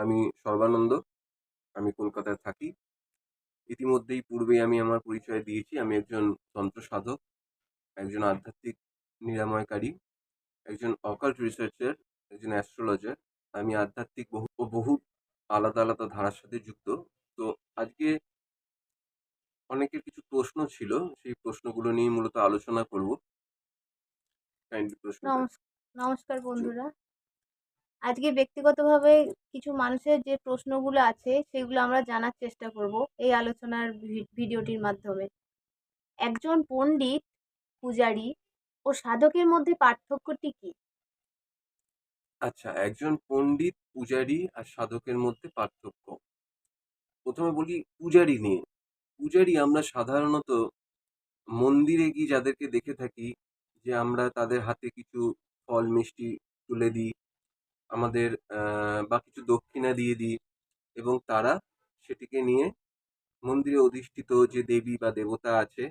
আমি সর্বানন্দ আমি কলকাতায় থাকি। ইতিমধ্যেই পূর্বেই আমি আমার পরিচয় দিয়েছি। আমি একজন তন্ত্র সাধক একজন আধ্যাত্মিক নিরাময়কারী একজন অকাল্ট রিসার্চার একজন অ্যাস্ট্রোলজার আমি আধ্যাত্মিক বহু ও বহু আলাদা আলাদা ধারার সাথে যুক্ত। তো আজকে অনেকের কিছু প্রশ্ন ছিল সেই প্রশ্নগুলো নিয়ে মূলত আলোচনা করব। নমস্কার বন্ধুরা। আজকে ব্যক্তিগতভাবে কিছু মানুষের যে প্রশ্নগুলো আছে, সেগুলো আমরা জানার চেষ্টা করব এই আলোচনার ভিডিওটির মাধ্যমে। একজন পণ্ডিত, পূজারী ও সাধকের মধ্যে পার্থক্যটি কি? আচ্ছা একজন পণ্ডিত, পূজারী আর সাধকের মধ্যে পার্থক্য। প্রথমে বলি পূজারী নিয়ে। পূজারী আমরা সাধারণত মন্দিরে গিয়ে যাদেরকে দেখে থাকি যে আমরা তাদের হাতে কিছু ফল, মিষ্টি তুলে দিই। আমাদের বা কিছু দক্ষিণা দিয়ে দিই এবং তারা সেটিকে নিয়ে মন্দিরে অধিষ্ঠিত যে দেবী বা দেবতা আছে,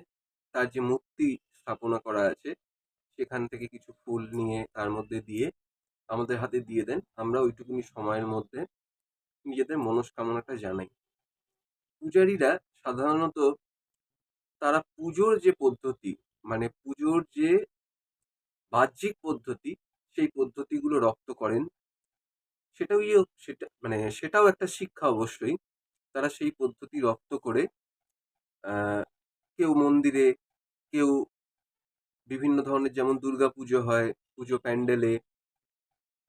তার যে মূর্তি স্থাপনা করা আছে, সেখান থেকে কিছু ফুল নিয়ে তার মধ্যে দিয়ে আমাদের হাতে দিয়ে দেন। আমরা ওইটুকুনি সময়ের মধ্যে নিজেদের মনস্কামনাটা জানাই। পূজারীরা সাধারণত তারা পুজোর যে পদ্ধতি মানে পুজোর যে বাহ্যিক পদ্ধতি, সেই পদ্ধতিগুলো রপ্ত করেন। সেটাও ইয়ে সেটা মানে সেটাও একটা শিক্ষা অবশ্যই। তারা সেই পদ্ধতি রপ্ত করে কেউ মন্দিরে, কেউ বিভিন্ন ধরনের যেমন দুর্গা পুজো হয়, পুজো প্যান্ডেলে,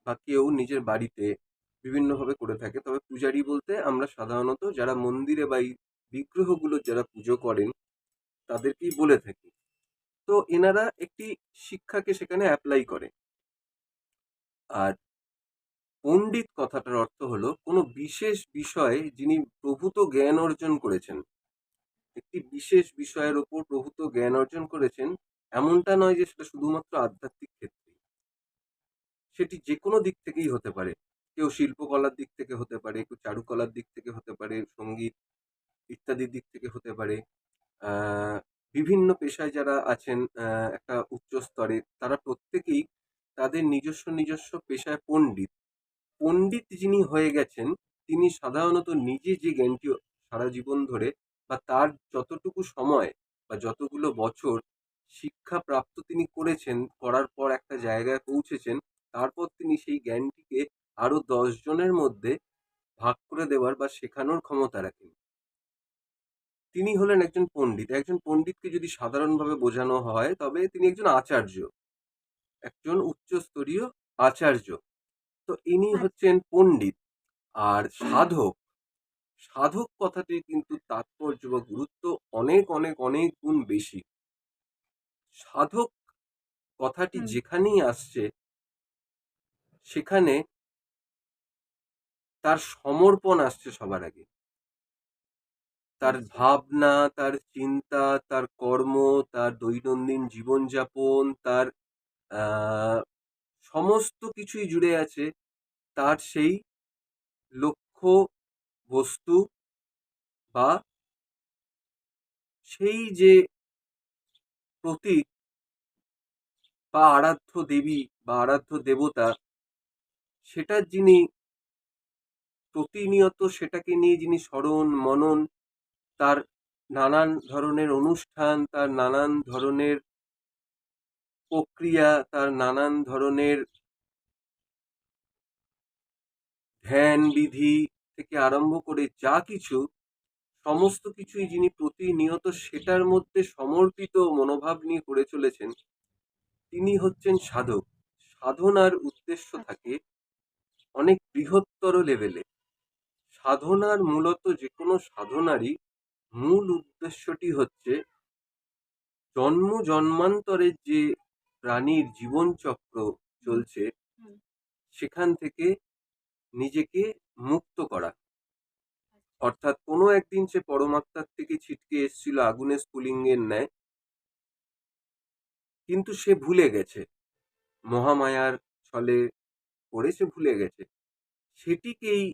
বা কেউ নিজের বাড়িতে বিভিন্নভাবে করে থাকে। তবে পূজারি বলতে আমরা সাধারণত যারা মন্দিরে বা এই বিগ্রহগুলো যারা পুজো করেন, তাদেরকেই বলে থাকি। তো এনারা একটি শিক্ষাকে সেখানে অ্যাপ্লাই করে। আর পণ্ডিত কথাটার অর্থ হলো, কোনো বিশেষ বিষয়ে যিনি প্রভূত জ্ঞান অর্জন করেছেন, একটি বিশেষ বিষয়ের ওপর প্রভূত জ্ঞান অর্জন করেছেন, এমনটা নয় যে সেটা শুধুমাত্র আধ্যাত্মিক ক্ষেত্রে। সেটি যে কোনো দিক থেকেই হতে পারে। কেউ শিল্পকলার দিক থেকে হতে পারে, কেউ চারুকলার দিক থেকে হতে পারে, সংগীত ইত্যাদির দিক থেকে হতে পারে। বিভিন্ন পেশায় যারা আছেন একটা উচ্চ স্তরে, তারা প্রত্যেকেই তাদের নিজস্ব নিজস্ব পেশায় পণ্ডিত। পণ্ডিত যিনি হয়ে গেছেন, তিনি সাধারণত নিজে যে জ্ঞানটি সারা জীবন ধরে বা তার যতটুকু সময় বা যতগুলো বছর শিক্ষা প্রাপ্ত তিনি করেছেন, করার পর একটা জায়গায় পৌঁছেছেন, তারপর তিনি সেই জ্ঞানটিকে আরও দশ জনের মধ্যে ভাগ করে দেওয়ার বা শেখানোর ক্ষমতা রাখেন। তিনি হলেন একজন পণ্ডিত। একজন পণ্ডিতকে যদি সাধারণভাবে বোঝানো হয়, তবে তিনি একজন আচার্য, একজন উচ্চস্তরীয় আচার্য। তো ইনি হচ্ছেন পণ্ডিত। আর সাধক সাধক কথাটির কিন্তু তাৎপর্য বা গুরুত্ব অনেক অনেক অনেক গুণ বেশি। সাধক কথাটি যেখানেই আসছে সেখানে তার সমর্পণ আসছে সবার আগে। তার আচ্ছা। ভাবনা তার চিন্তা তার কর্ম তার দৈনন্দিন জীবনযাপন তার আহ, সমস্ত কিছুই জুড়ে আছে। তার সেই লক্ষ্য বস্তু বা সেই যে প্রতীক বা আরাধ্য দেবী বা আরাধ্য দেবতা সেটার যিনি প্রতিনিয়ত সেটাকে নিয়ে যিনি স্মরণ, মনন, তার নানান ধরনের অনুষ্ঠান, তার নানান ধরনের প্রক্রিয়া, তার নানান ধরনের ধ্যান বিধি থেকে আরম্ভ করে যা কিছু সমস্ত কিছুই যিনি প্রতিনিয়ত সেটার মধ্যে সমর্পিত মনোভাব নিয়ে করে চলেছেন তিনি হচ্ছেন সাধক। সাধনার উদ্দেশ্য থাকে অনেক বৃহত্তর লেভেলে সাধনার মূলত যে কোনো সাধনারই মূল উদ্দেশ্যটি হচ্ছে জন্ম জন্মান্তরের যে প্রাণীর জীবনচক্র চলছে সেখান থেকে নিজেকে মুক্ত করা। অর্থাৎ কোনো একদিন সে পরমাত্মার থেকে ছিটকে এসেছিল আগুনের স্ফুলিঙ্গের ন্যায়। কিন্তু সে ভুলে গেছে। মহামায়ার ছলে পড়ে সে ভুলে গেছে। সেটিকেই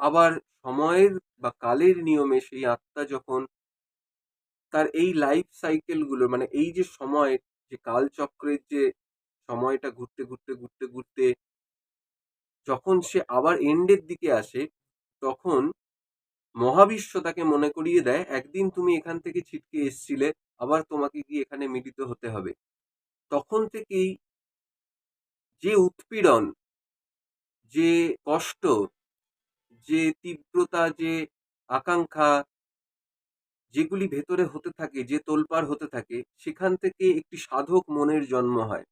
আবার সময়ের বা কালের নিয়মে সেই আত্মা যখন তার এই লাইফ সাইকেলগুলো মানে এই যে সময়, যে কালচক্রের যে সময়টা ঘুরতে ঘুরতে ঘুরতে ঘুরতে যখন সে আবার এন্ডের দিকে আসে, তখন মহাবিশ্ব তাকে মনে করিয়ে দেয়, একদিন তুমি এখান থেকে ছিটকে এসছিলে, আবার তোমাকে গিয়ে এখানে মিলিত হতে হবে। তখন থেকেই যে উৎপীড়ন, যে কষ্ট, যে তীব্রতা, যে আকাঙ্ক্ষা যেগুলি ভেতরে হতে থাকে, যে তোলপাড় হতে থাকে, সেখান থেকে একটি সাধক মনের জন্ম হয়।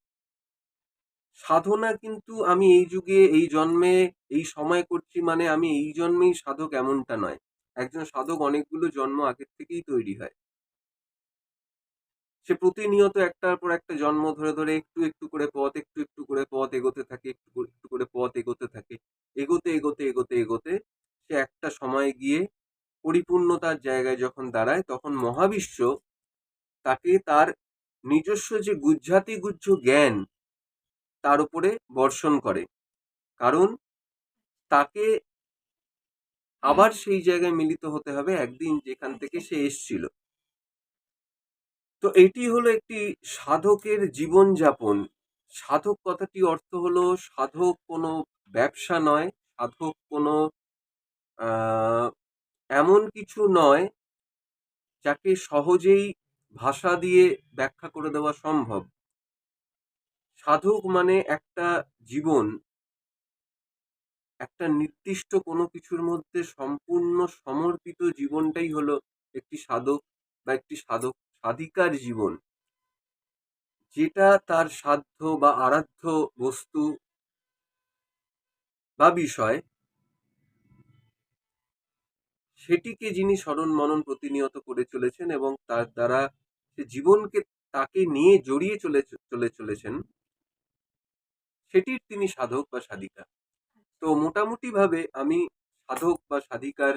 সাধনা কিন্তু আমি এই যুগে, এই জন্মে, এই সময় করছি মানে আমি এই জন্মেই সাধক এমনটা নয়। একজন সাধক অনেকগুলো জন্ম আগের থেকেই তৈরি হয়। সে প্রতিনিয়ত একটার পর একটা জন্ম ধরে ধরে একটু একটু করে পথ, একটু একটু করে পথ এগোতে থাকে, একটু একটু করে পথ এগোতে থাকে। এগোতে এগোতে এগোতে এগোতে সে একটা সময় গিয়ে পরিপূর্ণতার জায়গায় যখন দাঁড়ায়, তখন মহাবিশ্ব তাকে তার নিজস্ব যে গুজ্জাতি গুজ্জ জ্ঞান তার উপরে বর্ষণ করে। কারণ তাকে আবার সেই জায়গায় মিলিত হতে হবে একদিন যেখান থেকে সে এসছিল। তো এটি হলো একটি সাধকের জীবনযাপন। সাধক কথাটি অর্থ হলো সাধক কোনো ব্যবসা নয় সাধক কোনো আহ, এমন কিছু নয় যাকে সহজেই ভাষা দিয়ে ব্যাখ্যা করে দেওয়া সম্ভব। সাধক মানে একটা জীবন, একটা নির্দিষ্ট কোনো কিছুর মধ্যে সম্পূর্ণ সমর্পিত জীবনটাই হলো একটি সাধক বা একটি সাধক, সাধিকার জীবন। যেটা তার সাধ্য বা আরাধ্য বস্তু বা বিষয়, সেটিকে যিনি স্মরণ মনন প্রতিনিয়ত করে চলেছেন এবং তার দ্বারা সে জীবনকে তাকে নিয়ে জড়িয়ে চলে চলে চলেছেন সেটির তিনি সাধক বা সাধিকা তো মোটামুটি ভাবে আমি সাধক বা সাধিকার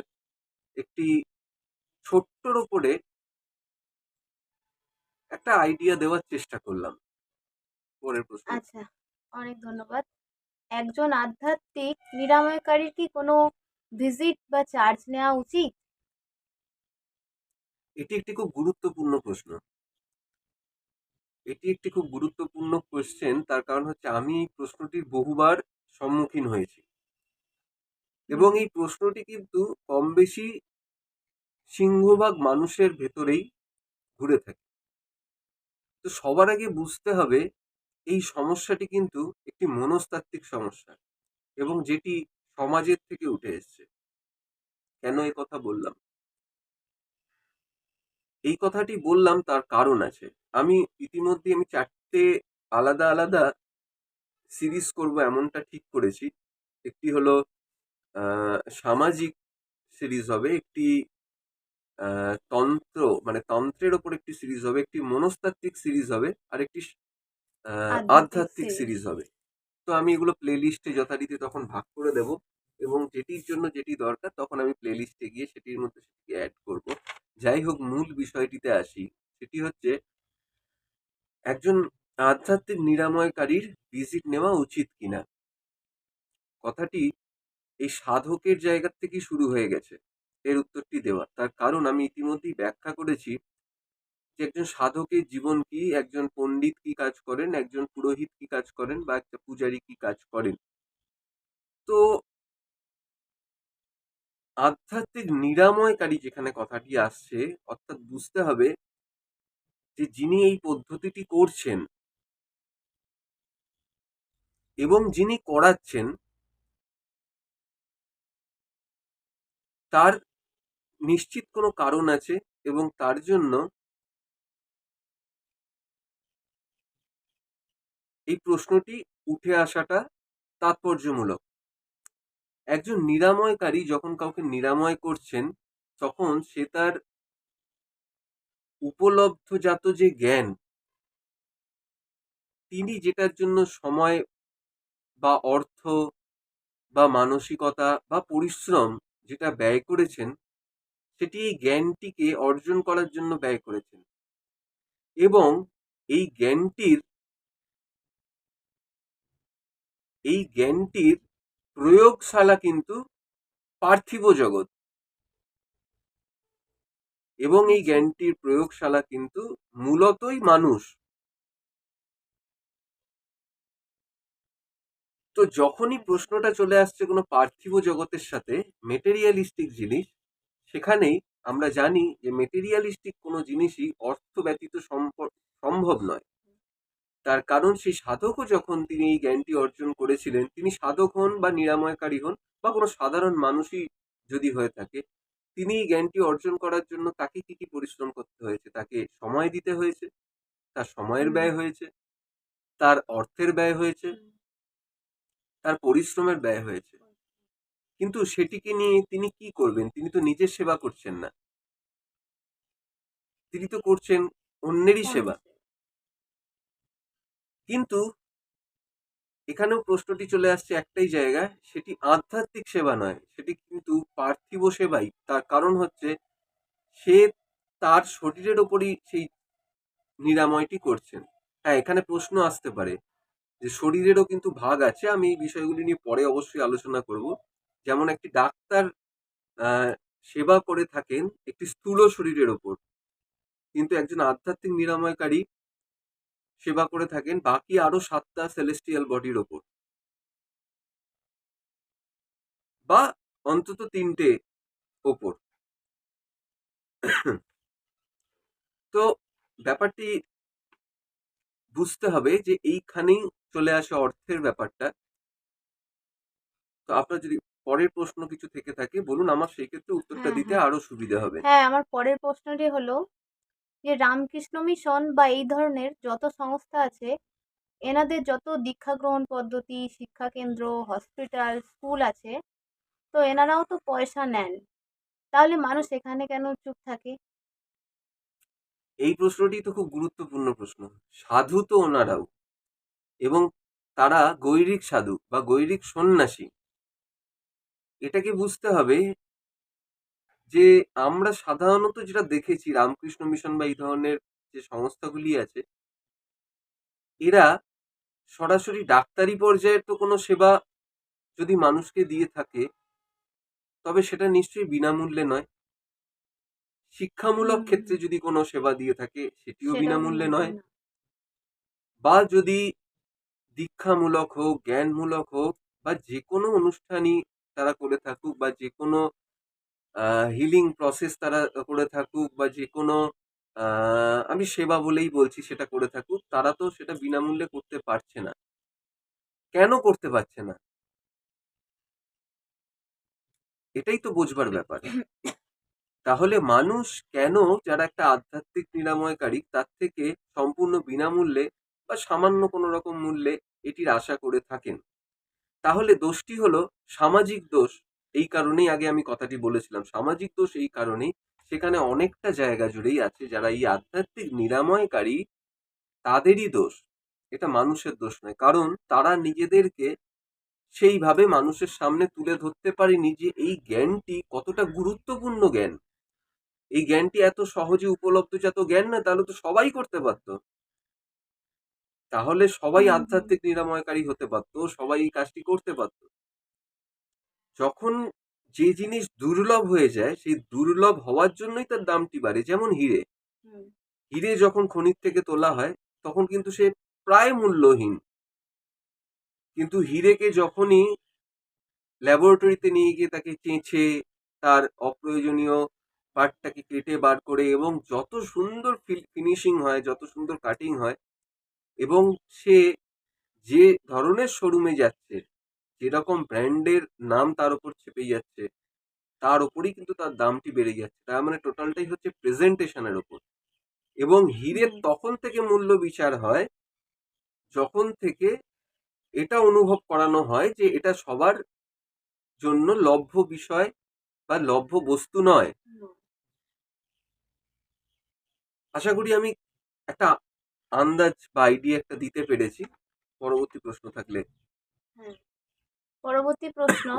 একটি ছোট্টর ওপরে একটা আইডিয়া দেওয়ার চেষ্টা করলাম। পরের প্রশ্ন। আচ্ছা অনেক ধন্যবাদ। একজন আধ্যাত্মিক নিরাময়কারীর কি কোনো ভিজিট বা চার্জ নেওয়া উচিত? এটি একটি খুব গুরুত্বপূর্ণ প্রশ্ন। এটি একটি খুব গুরুত্বপূর্ণ কোশ্চেন তার কারণ হচ্ছে আমি এই প্রশ্নটির বহুবার সম্মুখীন হয়েছি। এবং এই প্রশ্নটি কিন্তু কম বেশি সিংহভাগ মানুষের ভেতরেই ঘুরে থাকে। তো সবার আগে বুঝতে হবে এই সমস্যাটি কিন্তু একটি মনস্তাত্ত্বিক সমস্যা এবং যেটি সমাজের থেকে উঠে এসছে। কেন এই কথা বললাম? এই কথাটি বললাম তার কারণ আছে। আমি ইতিমধ্যে আমি চারটে আলাদা আলাদা সিরিজ করব এমনটা ঠিক করেছি। একটি হলো সামাজিক সিরিজ হবে একটি তন্ত্র মানে তন্ত্রের ওপর একটি সিরিজ হবে একটি মনস্তাত্ত্বিক সিরিজ হবে আর একটি আধ্যাত্মিক সিরিজ। হবে। তো আমি এগুলো প্লে লিস্টে যথারীতি তখন ভাগ করে দেব এবং যেটির জন্য যেটি দরকার তখন আমি প্লে লিস্টে গিয়ে সেটির মধ্যে সেটিকে অ্যাড করব। যাই হোক মূল বিষয়টিতে আসি, সেটি হচ্ছে একজন আধ্যাত্মিক নিরাময়কারীর ভিজিট নেওয়া উচিত কিনা। কথাটি এই সাধকের জায়গা থেকে শুরু হয়ে গেছে, এর উত্তরটি দেওয়া। তার কারণ আমি ইতিমধ্যেই ব্যাখ্যা করেছি যে একজন সাধকের জীবন কি, একজন পণ্ডিত কি কাজ করেন, একজন পুরোহিত কি কাজ করেন বা একটা পূজারী কি কাজ করেন। তো আধ্যাত্মিক নিরাময়কারী যেখানে কথাটি আসছে, অর্থাৎ বুঝতে হবে যে যিনি এই পদ্ধতিটি করছেন এবং যিনি করাচ্ছেন, তার নিশ্চিত কোনো কারণ আছে এবং তার জন্য এই প্রশ্নটি উঠে আসাটা তাৎপর্যমূলক। একজন নিরাময়কারী যখন কাউকে নিরাময় করছেন, তখন সে তার উপলব্ধজাত যে জ্ঞান, তিনি যেটার জন্য সময় বা অর্থ বা মানসিকতা বা পরিশ্রম যেটা ব্যয় করেছেন, সেটি এই জ্ঞানটিকে অর্জন করার জন্য ব্যয় করেছেন। এবং এই জ্ঞানটির এই জ্ঞানটির প্রয়োগশালা কিন্তু পার্থিব জগৎ। এবং এই জ্ঞানটির প্রয়োগশালা কিন্তু মূলতই মানুষ। তো যখনই প্রশ্নটা চলে আসছে কোনো পার্থিব জগতের সাথে মেটেরিয়ালিস্টিক জিনিস, সেখানেই আমরা জানি যে মেটেরিয়ালিস্টিক কোনো জিনিসই অর্থ ব্যতীত সম্ভব নয়। তার কারণ সেই সাধকও যখন তিনি এই জ্ঞানটি অর্জন করেছিলেন তিনি সাধক হন বা নিরাময়কারী হন বা কোনো সাধারণ মানুষই যদি হয়ে থাকে তিনি এই জ্ঞানটি অর্জন করার জন্য তাকে কি কি পরিশ্রম করতে হয়েছে? তাকে সময় দিতে হয়েছে তার সময়ের ব্যয় হয়েছে তার অর্থের ব্যয় হয়েছে তার পরিশ্রমের ব্যয় হয়েছে। কিন্তু সেটিকে নিয়ে তিনি কি করবেন? তিনি তো নিজের সেবা করছেন না। তিনি তো করছেন অন্যেরই সেবা। কিন্তু এখানেও প্রশ্নটি চলে আসছে একটাই জায়গায়, সেটি আধ্যাত্মিক সেবা নয়, সেটি কিন্তু পার্থিব সেবাই। তার কারণ হচ্ছে সে তার শরীরের ওপরই সেই নিরাময়টি করছেন। হ্যাঁ এখানে প্রশ্ন আসতে পারে যে শরীরেরও কিন্তু ভাগ আছে, আমি এই বিষয়গুলি নিয়ে পরে অবশ্যই আলোচনা করব। যেমন একটি ডাক্তার সেবা করে থাকেন একটি স্থূল শরীরের ওপর। কিন্তু একজন আধ্যাত্মিক নিরাময়কারী সেবা করে থাকেন বাকি আরও সাতটা সেলেস্টিয়াল বডির ওপর। বা অন্তত তিনটে ওপর। তো ব্যাপারটি বুঝতে হবে যে এইখানেই চলে আসে অর্থের ব্যাপারটা। তো আপনার যদি পরের প্রশ্ন কিছু থেকে থাকে বলুন আমার সেই ক্ষেত্রে উত্তরটা হ্যাঁ, দিতে হ্যাঁ। আরও সুবিধা হবে। হ্যাঁ আমার পরের প্রশ্নটি হলো যে রামকৃষ্ণ মিশন বা এই ধরনের যত সংস্থা আছে, এনাদের যত দীক্ষা গ্রহণ পদ্ধতি, শিক্ষা কেন্দ্র, হসপিটাল, স্কুল আছে, তো এনারাও তো পয়সা নেন। তাহলে মানুষ এখানে কেন চুপ থাকে? এই প্রশ্নটি তো খুব গুরুত্বপূর্ণ প্রশ্ন। সাধু তো ওনারাও। এবং তারা গৈরিক সাধু বা গৈরিক সন্ন্যাসী। এটাকে বুঝতে হবে যে আমরা সাধারণত যেটা দেখেছি রামকৃষ্ণ মিশন বা এই ধরনের যে সংস্থাগুলি আছে এরা সরাসরি ডাক্তারি পর্যায়ের তো কোনো সেবা যদি মানুষকে দিয়ে থাকে তবে সেটা নিশ্চয়ই বিনামূল্যে নয়। শিক্ষামূলক ক্ষেত্রে যদি কোনো সেবা দিয়ে থাকে সেটিও বিনামূল্যে নয়। বা যদি দীক্ষামূলক হোক জ্ঞানমূলক হোক বা যে কোনো অনুষ্ঠানই তারা করে থাকুক বা যে কোনো হিলিং প্রসেস তারা করে থাকুক বা যে কোনো আমি সেবা বলেই বলছি সেটা করে থাকুক, তারা তো সেটা বিনামূল্যে করতে পারছে না। কেন করতে পারছে না? এটাই তো বোঝবার ব্যাপার। তাহলে মানুষ কেন যারা একটা আধ্যাত্মিক নিরাময়কারী, তার থেকে সম্পূর্ণ বিনামূল্যে বা সামান্য কোনো রকম মূল্যে এটির আশা করে থাকেন? তাহলে দোষটি হলো সামাজিক দোষ এই কারণেই আগে আমি কথাটি বলেছিলাম সামাজিক দোষ এই কারণেই সেখানে অনেকটা জায়গা জুড়েই আছে যারা এই আধ্যাত্মিক নিরাময়কারী তাদেরই দোষ। এটা মানুষের দোষ নয় কারণ তারা নিজেদেরকে সেইভাবে মানুষের সামনে তুলে ধরতে পারেনি যে এই জ্ঞানটি কতটা গুরুত্বপূর্ণ জ্ঞান। এই জ্ঞানটি এত সহজে উপলব্ধ যত জ্ঞান না তাহলে তো সবাই করতে পারত তাহলে সবাই। আধ্যাত্মিক নিরাময়কারী হতে পারতো সবাই এই কাজটি করতে পারত যখন যে জিনিস দুর্লভ হয়ে যায় সেই দুর্লভ হওয়ার জন্যই তার দামটি বাড়ে যেমন হিরে। হিরে যখন খনির থেকে তোলা হয় তখন কিন্তু সে প্রায় মূল্যহীন। কিন্তু হিরেকে যখনই ল্যাবরেটরিতে নিয়ে গিয়ে তাকে চেঁচে তার অপ্রয়োজনীয় পার্টটাকে কেটে বার করে এবং যত সুন্দর ফিনিশিং হয় যত সুন্দর কাটিং হয় এবং সে যে ধরনের শোরুমে যাচ্ছে যেরকম ব্র্যান্ডের নাম তার উপর চেপে যাচ্ছে তার উপরেই কিন্তু তার দামটি বেড়ে যাচ্ছে। তার মানে টোটালটাই হচ্ছে প্রেজেন্টেশনের উপর। এবং হিরের তখন থেকে মূল্য বিচার হয় যখন থেকে এটা অনুভব করানো হয় যে এটা সবার জন্য লভ্য বিষয় বা লভ্য বস্তু নয়। আশা করি আমি একটা আন্দাজ বা আইডিয়া একটা দিতে পেরেছি। পরবর্তী প্রশ্ন থাকলে। পরবর্তী প্রশ্ন,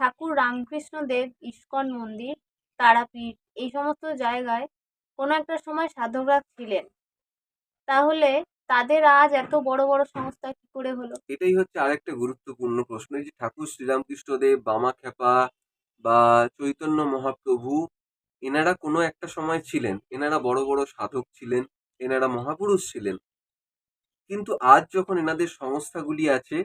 ঠাকুর রামকৃষ্ণ দেব ইস্কন মন্দির, তারাপীঠ, এই সমস্ত জায়গায় কোনো একটা সময় সাধকরা ছিলেন। তাহলে তাদের আজ এত বড় বড় সংস্থা কি করে হলো? এটাই হচ্ছে আরেকটা গুরুত্বপূর্ণ প্রশ্ন। যে ঠাকুর শ্রীরামকৃষ্ণদেব, বামাখ্যাপা বা চৈতন্য মহাপ্রভু, এনারা কোনো একটা সময় ছিলেন। এনারা বড় বড় সাধক ছিলেন, এনারা মহাপুরুষ ছিলেন। কিন্তু আজ যখন এনাদের সংস্থাগুলি আছে